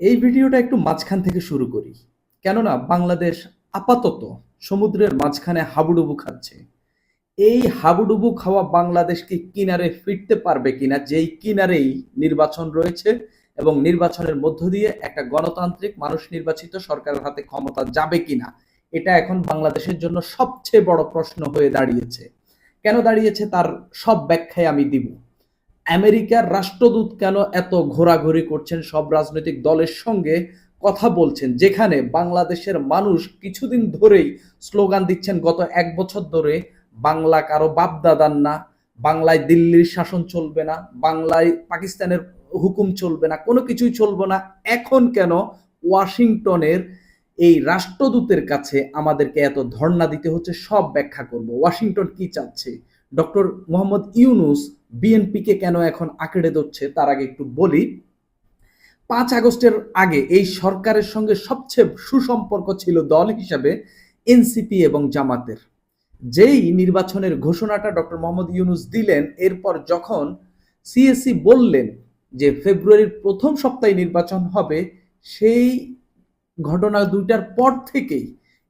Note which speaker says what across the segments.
Speaker 1: এই ভিডিওটা একটু মাঝখান থেকে শুরু করি। কেননা বাংলাদেশ আপাতত সমুদ্রের মাঝখানে হাবুডুবু খাচ্ছে। এই হাবুডুবু খাওয়া বাংলাদেশকে কিনারে ফিরতে পারবে কিনা, যেই কিনারেই নির্বাচন রয়েছে এবং নির্বাচনের মধ্য দিয়ে একটা গণতান্ত্রিক মানুষ নির্বাচিত সরকারের হাতে ক্ষমতা যাবে কিনা, এটা এখন বাংলাদেশের জন্য সবচেয়ে বড় প্রশ্ন হয়ে দাঁড়িয়েছে। কেন দাঁড়িয়েছে তার সব ব্যাখ্যায় আমি দিব। আমেরিকার রাষ্ট্রদূত কেন এত ঘোরাঘুরি করছেন? সব রাজনৈতিক দলের সঙ্গে কথা বলছেন, যেখানে বাংলাদেশের মানুষ কিছুদিন ধরেই স্লোগান দিচ্ছেন, গত এক বছর ধরে বাংলা কারও বাপদাদার না, বাংলায় দিল্লির শাসন চলবে না, বাংলায় পাকিস্তানের হুকুম চলবে না, কোনো কিছুই চলবে না। এখন কেন ওয়াশিংটনের এই রাষ্ট্রদূতের কাছে আমাদেরকে এত ধর্ণা দিতে হচ্ছে? সব ব্যাখ্যা করব। ওয়াশিংটন কি চাচ্ছে? ডক্টর মোহাম্মদ ইউনুস বিএনপিকে কেন এখন আঁকড়ে ধরছে, তার আগে একটু বলি। পাঁচ আগস্টের আগে এই সরকারের সঙ্গে সবচেয়ে সুসম্পর্ক ছিল দল হিসাবে এনসিপি এবং জামাতের। যেই নির্বাচনের ঘোষণাটা ডক্টর মোহাম্মদ ইউনুস দিলেন, এরপর যখন সিএসসি বললেন যে ফেব্রুয়ারির প্রথম সপ্তাহে নির্বাচন হবে, সেই ঘটনা দুইটার পর থেকেই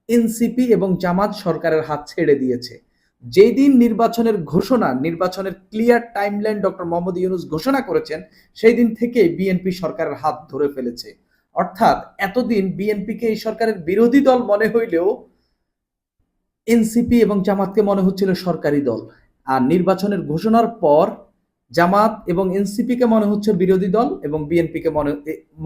Speaker 1: এনসিপি এবং জামাত সরকারের হাত ছেড়ে দিয়েছে। যেদিন নির্বাচনের ঘোষণা, নির্বাচনের clear timeline doctor Mohammad Yunus ঘোষণা করেছেন সেই দিন থেকে বিএনপি সরকারের হাত ধরে ফেলেছে। অর্থাৎ এতদিন বিএনপিকে এই সরকারের বিরোধী দল মনে হইলেও এনসিপি এবং জামাতকে মনে হচ্ছিল সরকারি দল। আর নির্বাচনের ঘোষণার পর জামাত এবং এনসিপিকে মনে হচ্ছে বিরোধী দল এবং বিএনপিকে মনে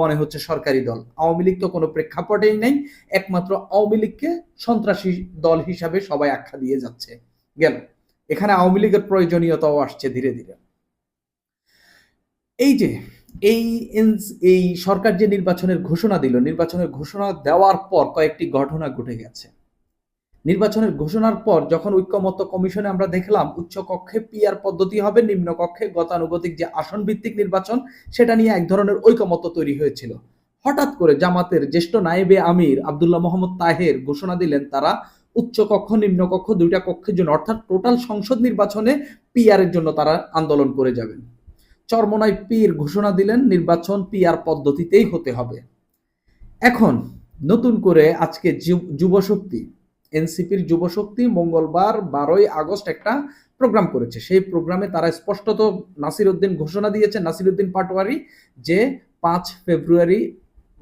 Speaker 1: মনে হচ্ছে সরকারি দল। আওয়ামী লীগ তো কোনো প্রেক্ষাপটেই নেই। একমাত্র আওয়ামী লীগকে সন্ত্রাসী দল হিসাবে সবাই আখ্যা দিয়ে যাচ্ছে। গেল। এখানে আওয়ামী লীগের প্রয়োজনীয়তাও আসছে ধীরে ধীরে। এই যে, এই এই সরকার যে নির্বাচনের ঘোষণা দিল, নির্বাচনের ঘোষণা দেওয়ার পর কয়েকটি ঘটনা ঘটে গেছে। নির্বাচনের ঘোষণার পর যখন ঐক্যমত্য কমিশনে আমরা দেখলাম, উচ্চ কক্ষে পিআর পদ্ধতি হবে, নিম্ন কক্ষে গতানুগতিক যে আসন ভিত্তিক নির্বাচন, সেটা নিয়ে এক ধরনের ঐক্যমত্য তৈরি হয়েছিল। হঠাৎ করে জামাতের জ্যেষ্ঠ নায়েবে আমির আবদুল্লাহ মোহাম্মদ তাহের ঘোষণা দিলেন তারা উচ্চ কক্ষ, নিম্ন কক্ষ দুইটা কক্ষের জন্য, অর্থাৎ টোটাল সংসদ নির্বাচনে পিআর এর জন্য তারা আন্দোলন করে যাবেন। চরমনায় পীর ঘোষণা দিলেন, নির্বাচন পিআর পদ্ধতিতেই হতে হবে। এখন নতুন করে আজকে যুবশক্তি, এনসিপির যুবশক্তি মঙ্গলবার বারোই আগস্ট একটা প্রোগ্রাম করেছে। সেই প্রোগ্রামে তারা স্পষ্টত নাসির উদ্দিন ঘোষণা দিয়েছে নাসির উদ্দিন পাটোয়ারি, যে পাঁচ ফেব্রুয়ারি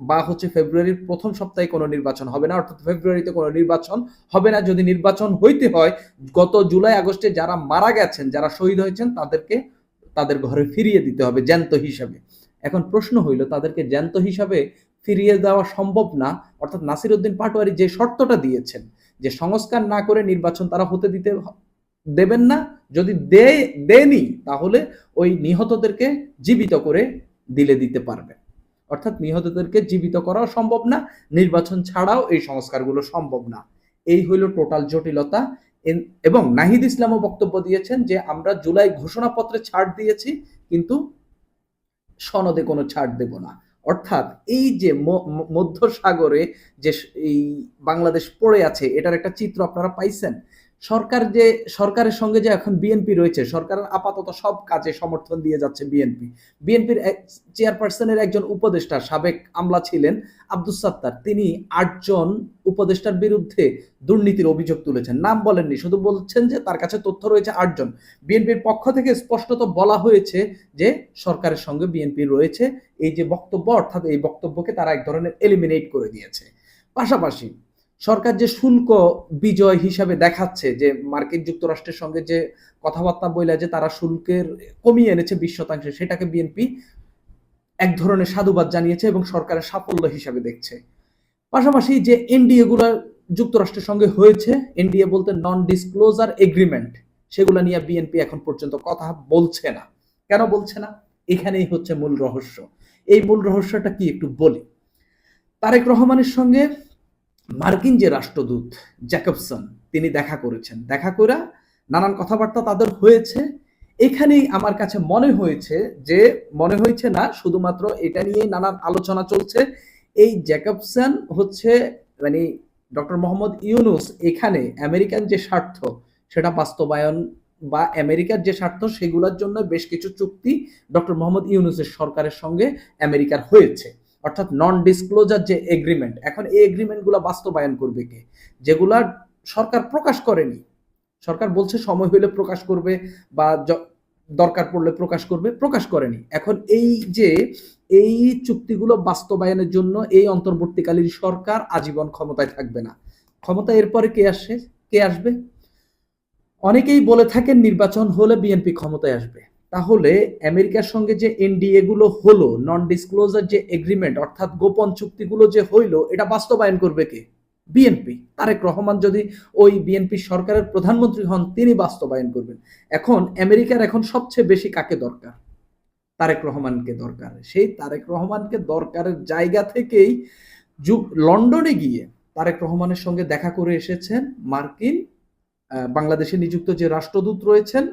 Speaker 1: বা হচ্ছে ফেব্রুয়ারির প্রথম সপ্তাহে কোনো নির্বাচন হবে না, অর্থাৎ ফেব্রুয়ারিতে কোনো নির্বাচন হবে না। যদি নির্বাচন হইতে হয়, গত জুলাই, আগস্টে যারা মারা গেছেন, যারা শহীদ হয়েছেন, তাদেরকে, তাদের ঘরে ফিরিয়ে দিতে হবে জ্যান্ত হিসাবে। এখন প্রশ্ন হইল, তাদেরকে জ্যান্ত হিসাবে ফিরিয়ে দেওয়া সম্ভব না? অর্থাৎ নাসির উদ্দিন পাটোয়ারি যে শর্তটা দিয়েছেন, যে সংস্কার না করে নির্বাচন তারা হতে দিতে দেবেন না, যদি দে দেনি তাহলে ওই নিহতদেরকে জীবিত করে দিলে দিতে পারবে। অর্থাৎ নিহতদেরকে জীবিত করাও সম্ভব না, নির্বাচন ছাড়াও এই সংস্কারগুলো সম্ভব না। এই হইল টোটাল জটিলতা। এবং নাহিদ ইসলামও বক্তব্য দিয়েছেন যে, আমরা জুলাই ঘোষণাপত্রে ছাড় দিয়েছি, কিন্তু সনদে কোনো ছাড় দেব না। অর্থাৎ এই যে মধ্য সাগরে যে এই বাংলাদেশ পড়ে আছে, এটার একটা চিত্র আপনারা পাইছেন। সরকার যে, সরকারের সঙ্গে যে এখন বিএনপি রয়েছে, সরকারের আপাতত সব কাজে সমর্থন দিয়ে যাচ্ছে বিএনপি বিএনপির চেয়ারপারসনের একজন উপদেষ্টা, সাবেক আমলা ছিলেন আব্দুস সাত্তার। তিনি আটজন উপদেষ্টার বিরুদ্ধে দুর্নীতির অভিযোগ তুলেছেন। নাম বলেননি, শুধু বলছেন যে তার কাছে তথ্য রয়েছে আটজন। বিএনপির পক্ষ থেকে স্পষ্টত বলা হয়েছে যে সরকারের সঙ্গে বিএনপি রয়েছে। এই যে বক্তব্য, অর্থাৎ এই বক্তব্যকে তারা এক ধরনের এলিমিনেট করে দিয়েছে। পাশাপাশি সরকার যে শুল্ক বিজয় হিসাবে দেখাচ্ছে, যে মার্কিন যুক্তরাষ্ট্রের সঙ্গে যে কথাবার্তা বইলা যে তারা শুল্কের কমিয়ে এনেছে বিশ শতাংশে, সেটাকে বিএনপি এক ধরনের সাধুবাদ জানিয়েছে এবং সরকারের সাফল্য হিসাবে দেখছে। পাশাপাশি যে এনডিএ গুলো যুক্তরাষ্ট্রের সঙ্গে হয়েছে এনডিএ বলতে নন ডিসক্লোজার এগ্রিমেন্ট সেগুলো নিয়ে বিএনপি এখন পর্যন্ত কথা বলছে না। কেন বলছে না? এখানেই হচ্ছে মূল রহস্য। এই মূল রহস্যটা কি একটু বলি। তারেক রহমানের সঙ্গে মার্কিন যে রাষ্ট্রদূত জ্যাকবসন, তিনি দেখা করেছেন। দেখা করে নানান কথাবার্তা তাদের হয়েছে। এখানেই আমার কাছে মনে হয়েছে যে, মনে হয়েছে না, শুধুমাত্র এটা নিয়ে নানান আলোচনা চলছে। এই জ্যাকবসন হচ্ছে মানে ডক্টর মোহাম্মদ ইউনুস এখানে আমেরিকান যে স্বার্থ, সেটা বাস্তবায়ন বা আমেরিকার যে স্বার্থ, সেগুলোর জন্য বেশ কিছু চুক্তি ডক্টর মোহাম্মদ ইউনুসের সরকারের সঙ্গে আমেরিকার হয়েছে। অর্থাৎ নন ডিসক্লোজার যে এগ্রিমেন্ট এখন এই এগ্রিমেন্টগুলো বাস্তবায়ন করবে কে? যেগুলা সরকার প্রকাশ করেনি। সরকার বলছে সময় হইলে প্রকাশ করবে বা দরকার পড়লে প্রকাশ করবে, প্রকাশ করেনি। এখন এই যে, এই চুক্তিগুলো বাস্তবায়নের জন্য এই অন্তর্বর্তীকালীন সরকার আজীবন ক্ষমতায় থাকবে না। ক্ষমতা এরপরে কে আসে? কে আসবে? অনেকেই বলে থাকেন নির্বাচন হলে বিএনপি ক্ষমতায় আসবে। তাহলে আমেরিকার সঙ্গে যে এনডিএ গুলো হলো নন ডিসক্লোজার যে এগ্রিমেন্ট অর্থাৎ গোপন চুক্তিগুলো যে হইল, এটা বাস্তবায়ন করবে কে? বিএনপি তারেক রহমান যদি ওই বিএনপি সরকারের প্রধানমন্ত্রী হন, তিনি বাস্তবায়ন করবেন। এখন আমেরিকার এখন সবচেয়ে বেশি কাকে দরকার? তারেক রহমানকে দরকার। সেই তারেক রহমানকে দরকারের জায়গা থেকেই লন্ডনে গিয়ে তারেক রহমানের সঙ্গে দেখা করে এসেছেন মার্কিন বাংলাদেশে নিযুক্ত যে রাষ্ট্রদূত রয়েছেন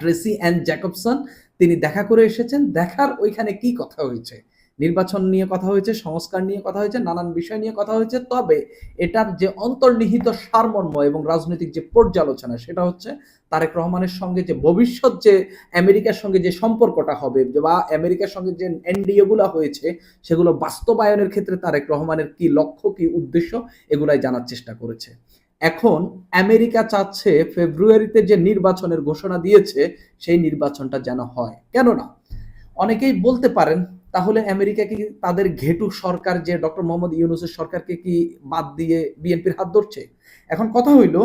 Speaker 1: ট্রেসি অ্যান্ড জ্যাকবসন, তিনি দেখা করে এসেছেন। দেখার ওইখানে কি কথা হয়েছে? নির্বাচন নিয়ে কথা হয়েছে, সংস্কার নিয়ে কথা হয়েছে, নানান বিষয় নিয়ে কথা হয়েছে, তবে এটার যে অন্তর্নিহিত সারমর্ম এবং রাজনৈতিক যে পর্যালোচনা, সেটা হচ্ছে তারেক রহমানের সঙ্গে যে ভবিষ্যৎ যে আমেরিকার সঙ্গে যে সম্পর্কটা হবে বা আমেরিকার সঙ্গে যে এনডিএ গুলা হয়েছে, সেগুলো বাস্তবায়নের ক্ষেত্রে তারেক রহমানের কি লক্ষ্য, কি উদ্দেশ্য, এগুলাই জানার চেষ্টা করেছে। এখন আমেরিকা চাচ্ছে ফেব্রুয়ারিতে যে নির্বাচনের ঘোষণা দিয়েছে, সেই নির্বাচনটা যেন হয়। কেননা, অনেকেই বলতে পারেন, তাহলে আমেরিকা কি তাদের ঘেটু সরকার যে ডক্টর মোহাম্মদ ইউনুসের সরকারকে কি বাদ দিয়ে বিএনপির হাত ধরছে? এখন কথা হইল,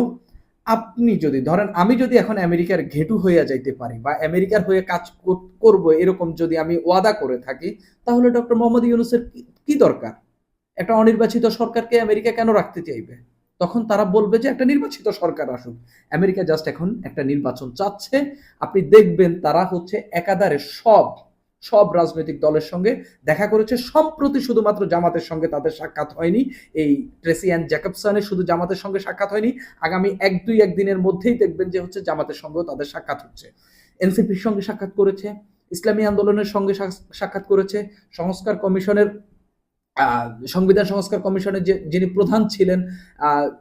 Speaker 1: আপনি যদি, ধরেন আমি যদি এখন আমেরিকার ঘেটু হইয়া যাইতে পারি বা আমেরিকার হয়ে কাজ কর- করব এরকম যদি আমি ওয়াদা করে থাকি, তাহলে ডক্টর মোহাম্মদ ইউনুসের কি দরকার? একটা অনির্বাচিত সরকারকে আমেরিকা কেন রাখতে চাইবে? তখন তারা বলবে যে একটা নির্বাচিত সরকার আসুক। আমেরিকা জাস্ট এখন একটা নির্বাচন চাচ্ছে। আপনি দেখবেন তারা হচ্ছে একাধারে সব সব রাজনৈতিক দলের সঙ্গে দেখা করেছে। সম্প্রতি শুধুমাত্র জামাতের সঙ্গে তাদের সাক্ষাৎ হয়নি। এই ট্রেসি অ্যান্ড জ্যাকবসনের শুধু জামাতের সঙ্গে সাক্ষাৎ হয়নি। আগামী এক, দুই একদিনের মধ্যেই দেখবেন যে হচ্ছে জামাতের সঙ্গেও তাদের সাক্ষাৎ হচ্ছে। এনসিপির সঙ্গে সাক্ষাৎ করেছে, ইসলামী আন্দোলনের সঙ্গে সাক্ষাৎ করেছে, সংস্কার কমিশনের সংবিধান সংস্কার কমিশনের যে, যিনি প্রধান ছিলেন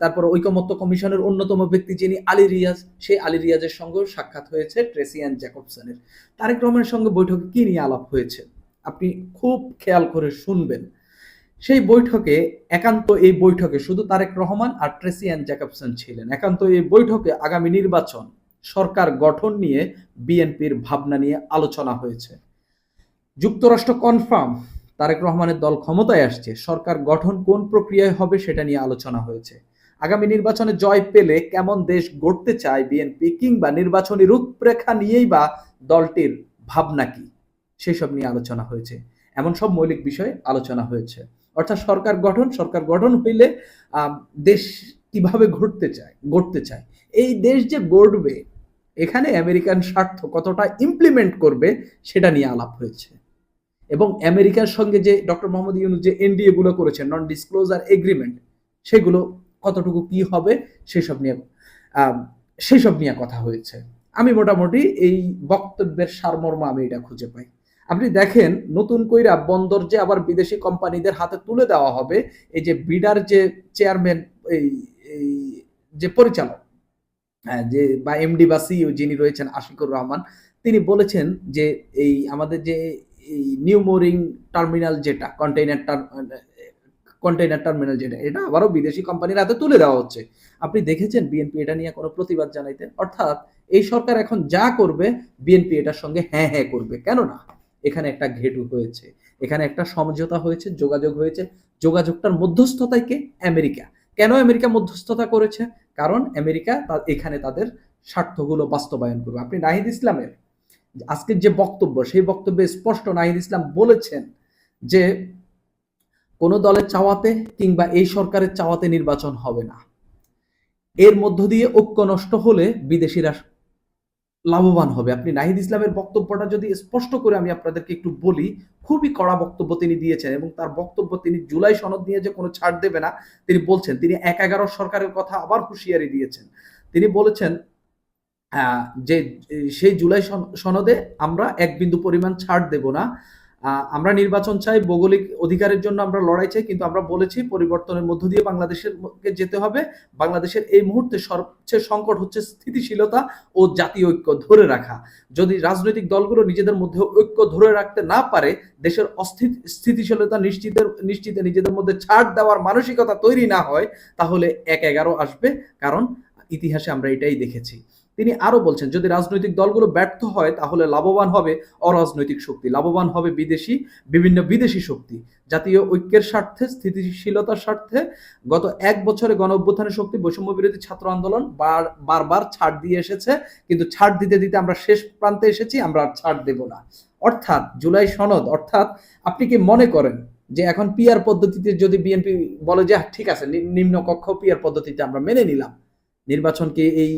Speaker 1: তারপর ঐকমত্য কমিশনের অন্যতম ব্যক্তি যিনি আলী রিয়াজ, সেই আলী রিয়াজের সঙ্গেও সাক্ষাৎ হয়েছে ট্রেসি অ্যান্ড জ্যাকবসনের। তারেক রহমানের সঙ্গে বৈঠকে কি নিয়ে আলাপ হয়েছে? আপনি খুব খেয়াল করে শুনবেন। সেই বৈঠকে, একান্ত এই বৈঠকে শুধু তারেক রহমান আর ট্রেসি অ্যান্ড জ্যাকবসন ছিলেন। একান্ত এই বৈঠকে আগামী নির্বাচন, সরকার গঠন নিয়ে বিএনপির ভাবনা নিয়ে আলোচনা হয়েছে। যুক্তরাষ্ট্র কনফার্ম তারেক রহমানের দল ক্ষমতায় আসছে, সরকার গঠন কোন প্রক্রিয়ায় হবে সেটা নিয়ে আলোচনা হয়েছে। আগামী নির্বাচনে জয় পেলে কেমন দেশ গড়তে চায় বিএনপি কিংবা নির্বাচনী রূপরেখা নিয়েই বা দলটির ভাবনা কি, সেসব নিয়ে আলোচনা হয়েছে। এমন সব মৌলিক বিষয়ে আলোচনা হয়েছে। অর্থাৎ সরকার গঠন সরকার গঠন হইলে দেশ কীভাবে ঘটতে চায়, গড়তে চায়, এই দেশ যে গড়বে, এখানে আমেরিকান স্বার্থ কতটা ইমপ্লিমেন্ট করবে সেটা নিয়ে আলাপ হয়েছে। এবং আমেরিকার সঙ্গে যে ডক্টর মোহাম্মদ ইউনুস যে এনডিএ গুলো করেছে নন ডিসক্লোজার এগ্রিমেন্ট সেগুলো কতটুকু কি হবে সেসব নিয়ে সেসব নিয়ে কথা হয়েছে। আমি মোটামুটি এই বক্তব্যের সারমর্ম আমি এটা খুঁজে পাই। আপনি দেখেন নতুন কইরা বন্দর যে আবার বিদেশি কোম্পানিদের হাতে তুলে দেওয়া হবে এই যে বিডার যে চেয়ারম্যান এই এই যে পরিচালক হ্যাঁ, যে বা এমডি বা সিইও যিনি রয়েছেন আশিকুর রহমান তিনি বলেছেন যে এই আমাদের যে এই নিউ মোরিং টার্মিনাল যেটা কন্টেইনার কন্টেইনার টার্মিনাল যেটা, এটা আবারও বিদেশি কোম্পানির হাতে তুলে দেওয়া হচ্ছে। আপনি দেখেছেন বিএনপি এটা নিয়ে কোনো প্রতিবাদ জানাইতে? অর্থাৎ এই সরকার এখন যা করবে বিএনপি এটার সঙ্গে হ্যাঁ হ্যাঁ করবে। কেননা এখানে একটা ঘেটু হয়েছে, এখানে একটা সমঝোতা হয়েছে, যোগাযোগ হয়েছে। যোগাযোগটার মধ্যস্থতায় কে? আমেরিকা। কেন আমেরিকা মধ্যস্থতা করেছে? কারণ আমেরিকা এখানে তাদের স্বার্থগুলো বাস্তবায়ন করবে। আপনি নাহিদ ইসলামের আজকের যে বক্তব্য, সেই বক্তব্যে স্পষ্ট নাহিদ ইসলাম বলেছেন যে কোনো দলের চাওয়াতে কিংবা এই সরকারের চাওয়াতে নির্বাচন হবে না। এর মধ্য দিয়ে ঐক্য নষ্ট হলে বিদেশিরা লাভবান হবে। আপনি নাহিদ ইসলামের বক্তব্যটা যদি স্পষ্ট করে আমি আপনাদেরকে একটু বলি, খুবই কড়া বক্তব্য তিনি দিয়েছেন এবং তার বক্তব্য তিনি জুলাই সনদ নিয়ে যে কোনো ছাড় দেবে না, তিনি বলছেন, তিনি এক এগারো সরকারের কথা আবার হুঁশিয়ারি দিয়েছেন। তিনি বলেছেন যে, সেই জুলাই সন- সনদে আমরা এক বিন্দু পরিমাণ ছাড় দেব না। আমরা নির্বাচন চাই, ভৌগোলিক অধিকারের জন্য আমরা লড়াই চাই, কিন্তু আমরা বলেছি পরিবর্তনের মধ্য দিয়ে বাংলাদেশের যেতে হবে। বাংলাদেশের এই মুহূর্তে সবচেয়ে সংকট হচ্ছে স্থিতিশীলতা ও জাতীয় ঐক্য ধরে রাখা। যদি রাজনৈতিক দলগুলো নিজেদের মধ্যে ঐক্য ধরে রাখতে না পারে, দেশের স্থিতিশীলতা নিশ্চিতের, নিশ্চিতে নিজেদের মধ্যে ছাড় দেওয়ার মানসিকতা তৈরি না হয়, তাহলে এক এগারো আসবে, কারণ ইতিহাসে আমরা এটাই দেখেছি। তিনি আরও বলছেন যদি রাজনৈতিক দলগুলো ব্যর্থ হয় তাহলে লাভবান হবে অরাজনৈতিক শক্তি লাভবান হবে বিদেশি বিভিন্ন বিদেশি শক্তি। জাতীয় ঐক্যের স্বার্থে স্থিতিশীলতার স্বার্থে গত এক বছরে গণ অভ্যুত্থানের শক্তি বৈষম্য বিরোধী ছাত্র আন্দোলন বার বারবার ছাড় দিয়ে এসেছে কিন্তু ছাড় দিতে দিতে আমরা শেষ প্রান্তে এসেছি আমরা আর ছাড় দেব না। অর্থাৎ জুলাই সনদ অর্থাৎ আপনি কি মনে করেন যে এখন পিআর পদ্ধতিতে যদি বিএনপি বলে যে "হ্যাঁ, ঠিক আছে নিম্ন কক্ষ পিআর পদ্ধতিতে আমরা মেনে নিলাম নির্বাচনকে এই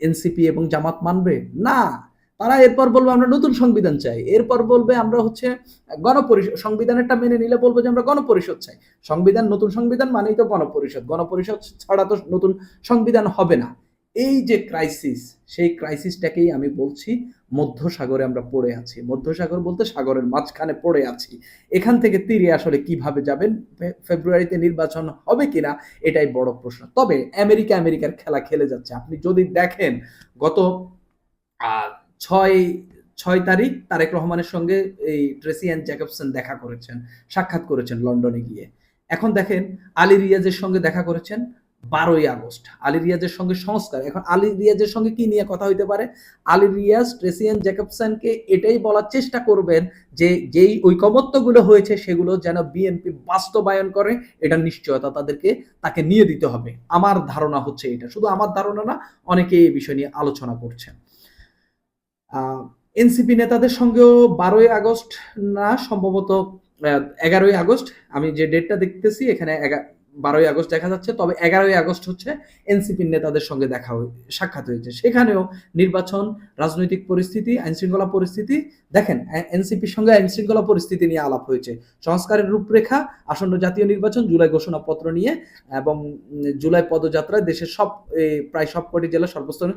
Speaker 1: এনসিপি এবং জামাত মানবে? না। তারা এরপর বলবে আমরা নতুন সংবিধান চাই। এরপর বলবে আমরা হচ্ছে গণপরিষদ, সংবিধানেরটা মেনে নিলে বলব যে আমরা গণপরিষদ চাই। সংবিধান নতুন সংবিধান মানেই তো গণপরিষদ। গণপরিষদ ছাড়া তো নতুন সংবিধান হবে না। এই যে ক্রাইসিস সেই ক্রাইসিসটাকেই আমি বলছি মধ্যসাগরে আমরা পড়ে আছি। মধ্যসাগর বলতে সাগরের মাঝখানে পড়ে আছি। এখান থেকে তীরে আসলে কীভাবে যাবেন? ফেব্রুয়ারিতে নির্বাচন হবে কিনা? এটাই বড় প্রশ্ন। তবে আমেরিকা, আমেরিকার খেলা খেলে যাচ্ছে। আপনি যদি দেখেন গত ছয় ছয় তারিখ তারেক রহমানের সঙ্গে এই ট্রেসি অ্যান্ড জ্যাকবসন দেখা করেছেন, সাক্ষাৎ করেছেন লন্ডনে গিয়ে। এখন দেখেন আলী রিয়াজের সঙ্গে দেখা করেছেন। বারোই আগস্ট। আলী রিয়াজের সঙ্গে সংস্কার। এখন আলী রিয়াজের সঙ্গে কি নিয়ে কথা হইতে পারে? আলী রিয়াজ, ট্রেসিয়ান জ্যাকবসনকে এটাই বলার চেষ্টা করবেন যে যেই ঐকমত্যগুলো হয়েছে সেগুলো যেন বিএনপি বাস্তবায়ন করে, এটা নিশ্চয়তা তাদেরকে, তাকে নিয়ে দিতে হবে। আমার ধারণা হচ্ছে এটা। শুধু আমার ধারণা না, অনেকে এই বিষয় নিয়ে আলোচনা করছেন। এনসিপি নেতাদের সঙ্গেও বারোই আগস্ট না, সম্ভবত এগারোই আগস্ট, আমি যে ডেটটা দেখতেছি, এখানে বারোই আগস্ট দেখা যাচ্ছে, তবে এগারোই আগস্ট হচ্ছে এনসিপির নেতাদের সঙ্গে দেখা হয়ে সাক্ষাৎ হয়েছে। সেখানেও নির্বাচন, রাজনৈতিক পরিস্থিতি, আইনশৃঙ্খলা পরিস্থিতি, দেখেন এনসিপির সঙ্গে আইনশৃঙ্খলা পরিস্থিতি নিয়ে আলাপ হয়েছে। সংস্কারের রূপরেখা, আসন্ন জাতীয় নির্বাচন, জুলাই ঘোষণাপত্র নিয়ে এবং জুলাই পদযাত্রায় দেশের সব প্রায় সবকটি জেলা সর্বস্তর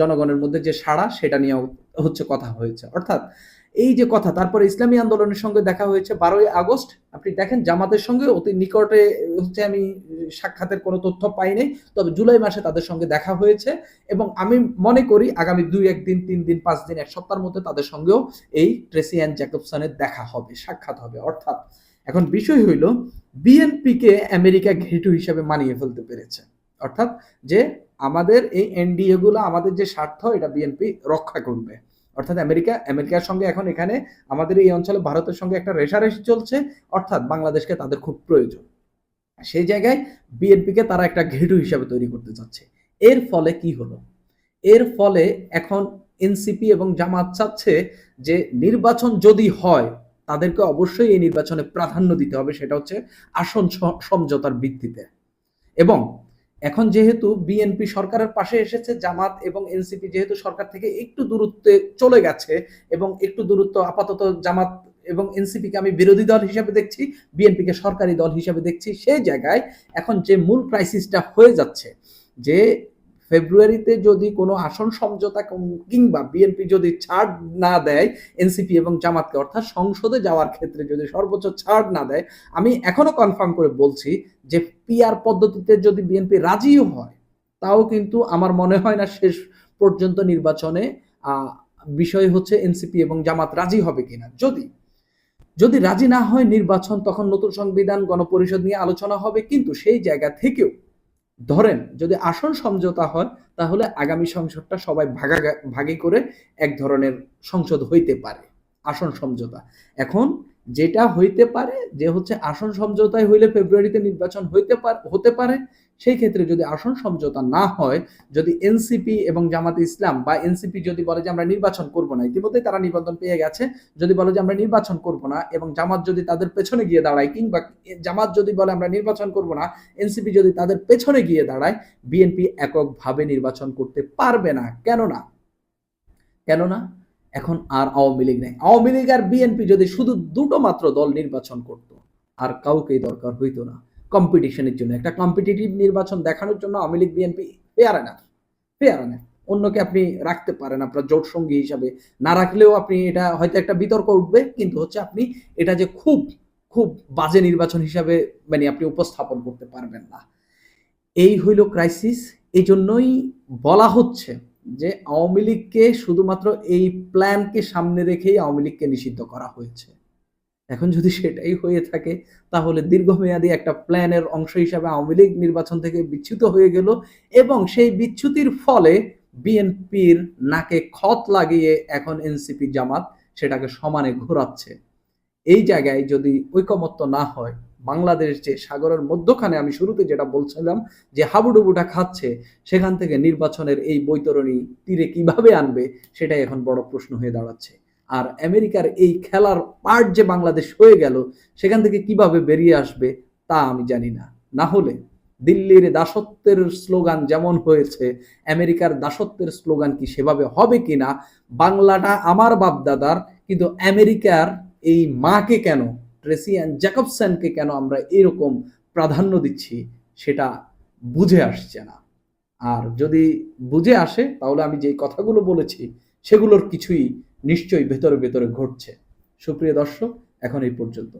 Speaker 1: জনগণের মধ্যে যে সাড়া, সেটা নিয়েও হচ্ছে কথা হয়েছে। অর্থাৎ এই যে কথা, তারপরে ইসলামী আন্দোলনের সঙ্গে দেখা হয়েছে বারোই আগস্ট। আপনি দেখেন, জামাতের সঙ্গে অতি নিকটে হচ্ছে আমি সাক্ষাতের কোনো তথ্য পাই নাই, তবে জুলাই মাসে তাদের সঙ্গে দেখা হয়েছে এবং আমি মনে করি আগামী দুই একদিন তিন দিন, পাঁচ দিন, এক সপ্তাহের মধ্যে তাদের সঙ্গেও এই ট্রেসি অ্যান্ড জ্যাকবসনের দেখা হবে, সাক্ষাৎ হবে। অর্থাৎ এখন বিষয় হইল, বিএনপিকে আমেরিকা ঘেটু হিসাবে মানিয়ে ফেলতে পেরেছে। অর্থাৎ যে আমাদের এই এনডিএ গুলো আমাদের যে স্বার্থ, এটা বিএনপি রক্ষা করবে। অর্থাৎ আমেরিকা, আমেরিকার সঙ্গে এখন এখানে আমাদের এই অঞ্চলে ভারতের সঙ্গে একটা রেশারেশি চলছে, অর্থাৎ বাংলাদেশকে তাদের খুব প্রয়োজন। সেই জায়গায় বিএনপিকে তারা একটা ঘেটু হিসাবে তৈরি করতে চাচ্ছে। এর ফলে কি হলো? এর ফলে এখন এনসিপি এবং জামাত চাচ্ছে যে নির্বাচন যদি হয়, তাদেরকে অবশ্যই এই নির্বাচনে প্রাধান্য দিতে হবে, সেটা হচ্ছে আসন সমঝোতার ভিত্তিতে। এবং এখন যেহেতু বিএনপি সরকারের পাশে এসেছে, জামাত এবং এনসিপি যেহেতু সরকার থেকে একটু দূরত্বে চলে গেছে এবং একটু দূরত্ব আপাতত জামাত এবং এনসিপিকে আমি বিরোধী দল হিসাবে দেখছি বিএনপিকে সরকারি দল হিসাবে দেখছি, সেই জায়গায় এখন যে মূল ক্রাইসিসটা হয়ে যাচ্ছে যে ফেব্রুয়ারিতে যদি কোনো আসন সমঝোতা কিংবা বিএনপি যদি ছাড় না দেয়, এনসিপি এবং জামাতকে, অর্থাৎ সংসদে যাওয়ার ক্ষেত্রে যদি সর্বোচ্চ ছাড় না দেয়, আমি এখনও কনফার্ম করে বলছি যে পিআর পদ্ধতিতে যদি বিএনপি রাজিও হয়, তাও কিন্তু আমার মনে হয় না শেষ পর্যন্ত নির্বাচনে বিষয় হচ্ছে এনসিপি এবং জামাত রাজি হবে কিনা। যদি যদি রাজি না হয় নির্বাচন, তখন নতুন সংবিধান, গণপরিষদ নিয়ে আলোচনা হবে, কিন্তু সেই জায়গা থেকেও ধরেন, যদি আসন সমঝোতা হয়, তাহলে আগামী সংসদটা সবাই ভাগা ভাগে করে এক ধরনের সংসদ হইতে পারে, আসন সমঝোতা। এখন যেটা হইতে পারে, যে হচ্ছে আসন সমঝোতায় হইলে ফেব্রুয়ারিতে নির্বাচন হইতে পারে, হতে পারে সেই ক্ষেত্রে যদি আসন সমঝোতা না হয়, যদি এনসিপি এবং জামাত ইসলাম বা এনসিপি যদি বলে যে আমরা নির্বাচন করব না, ইতিমধ্যেই তারা নিবন্ধন পেয়ে গেছে, যদি বলে যে আমরা নির্বাচন করব না এবং জামাত যদি তাদের পেছনে গিয়ে দাঁড়ায় কিংবা জামাত যদি বলে আমরা নির্বাচন করব না, এনসিপি যদি তাদের পেছনে গিয়ে দাঁড়ায়, বিএনপি এককভাবে নির্বাচন করতে পারবে না। কেননা? কেননা? এখন আর আওয়ামী লীগ নেই। আওয়ামী লীগ আর বিএনপি যদি শুধু দুটো মাত্র দল নির্বাচন করত, আর কাউকেই দরকার হইতো না। কম্পিটিশনের জন্য। একটা কম্পিটিটিভ নির্বাচন দেখানোর জন্য আওয়ামী লীগ, বিএনপি ফেয়ার না ফেয়ার না অন্যকে আপনি রাখতে পারেন আপনার জোট সঙ্গী হিসাবে। না রাখলেও আপনি এটা হয়তো একটা বিতর্ক উঠবে, কিন্তু হচ্ছে আপনি এটা যে খুব খুব বাজে নির্বাচন হিসাবে মানে আপনি উপস্থাপন করতে পারবেন না। এই হইল ক্রাইসিস এই জন্যই বলা হচ্ছে যে আওয়ামী লীগকে শুধুমাত্র এই প্ল্যানকে সামনে রেখেই আওয়ামী লীগকে নিষিদ্ধ করা হয়েছে। এখন যদি সেটাই হয়ে থাকে, তাহলে দীর্ঘমেয়াদী একটা প্ল্যানের অংশ হিসাবে আওয়ামী লীগ নির্বাচন থেকে বিচ্যুত হয়ে গেল এবং সেই বিচ্যুতির ফলে বিএনপির নাকে খত লাগিয়ে এখন এনসিপি জামাত সেটাকে সমানে ঘোরাচ্ছে। এই জায়গায় যদি ঐকমত্য না হয়, বাংলাদেশ যে সাগরের মধ্যখানে আমি শুরুতে যেটা বলছিলাম যে হাবুডুবুটা খাচ্ছে, সেখান থেকে নির্বাচনের এই বৈতরণী তীরে কীভাবে আনবে, সেটাই এখন বড় প্রশ্ন হয়ে দাঁড়াচ্ছে। আর আমেরিকার এই খেলার পার্ট যে বাংলাদেশ হয়ে গেল, সেখান থেকে কীভাবে বেরিয়ে আসবে তা আমি জানি না। না হলে দিল্লির দাসত্বের স্লোগান যেমন হয়েছে, আমেরিকার দাসত্বের স্লোগান কি সেভাবে হবে কিনা বাংলাটা আমার বাপদাদার, কিন্তু আমেরিকার এই মাকে কেন, ট্রেসি অ্যান্ড জ্যাকবসনকে কেন আমরা এরকম প্রাধান্য দিচ্ছি, সেটা বুঝে আসছে না। আর যদি বুঝে আসে, তাহলে আমি যে কথাগুলো বলেছি, সেগুলোর কিছুই নিশ্চয়ই ভেতরে ভেতরে ঘটছে। সুপ্রিয় দর্শক এখন এই পর্যন্ত।